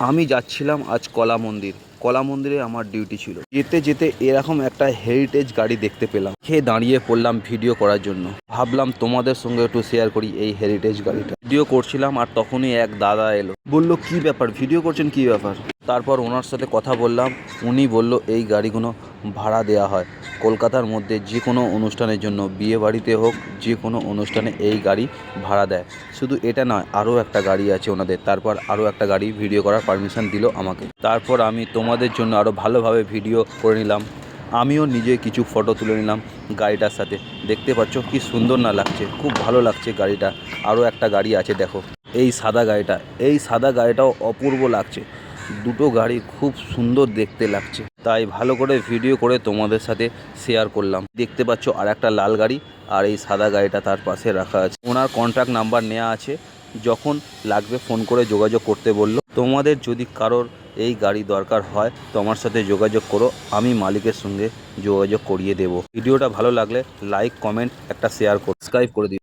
আমি যাচ্ছিলাম আজ কলা মন্দির। কলা মন্দিরে আমার ডিউটি ছিল। যেতে যেতে এরকম একটা হেরিটেজ গাড়ি দেখতে পেলাম। খেয়ে দাঁড়িয়ে পড়লাম ভিডিও করার জন্য। ভাবলাম তোমাদের সঙ্গে একটু শেয়ার করি এই হেরিটেজ গাড়িটা। ভিডিও করছিলাম আর তখনই এক দাদা এলো। বলল, কি ব্যাপার? ভিডিও করছেন কি ব্যাপার? তারপর ওনার সাথে কথা বললাম। উনি বলল, এই গাড়িগুলো ভাড়া দেওয়া হয়। কলকাতার মধ্যে যে কোনো অনুষ্ঠানের জন্য বিয়ে বাড়িতে হোক, যে কোনো অনুষ্ঠানে এই গাড়ি ভাড়া দেয়। শুধু এটা নয়, আরও একটা গাড়ি আছে ওনাদের। তারপর আরও একটা গাড়ি ভিডিও করার পারমিশন দিল আমাকে। তারপর আমি তোমাদের জন্য আরও ভালোভাবে ভিডিও করে নিলাম। আমিও নিজে কিছু ফটো তুলে নিলাম গাড়িটার সাথে। দেখতে পাচ্ছ কি সুন্দর না লাগছে, খুব ভালো লাগছে গাড়িটা। আরও একটা গাড়ি আছে, দেখো। এই সাদা গাড়িটা, এই সাদা গাড়িটাও অপূর্ব লাগছে। দুটো গাড়ি খুব সুন্দর দেখতে লাগছে। তাই ভালো করে ভিডিও করে তোমাদের সাথে শেয়ার করলাম। দেখতে পাচ্ছ আর একটা লাল গাড়ি আর এই সাদা গাড়িটা তার পাশে রাখা আছে। ওনার কন্ট্যাক্ট নাম্বার নেওয়া আছে। যখন লাগবে ফোন করে যোগাযোগ করতে বলল। তোমাদের যদি কারোর এই গাড়ি দরকার হয় তো আমার সাথে যোগাযোগ করো। আমি মালিকের সঙ্গে যোগাযোগ করিয়ে দেবো। ভিডিওটা ভালো লাগলে লাইক কমেন্ট একটা শেয়ার করো। সাবস্ক্রাইব করে দিও।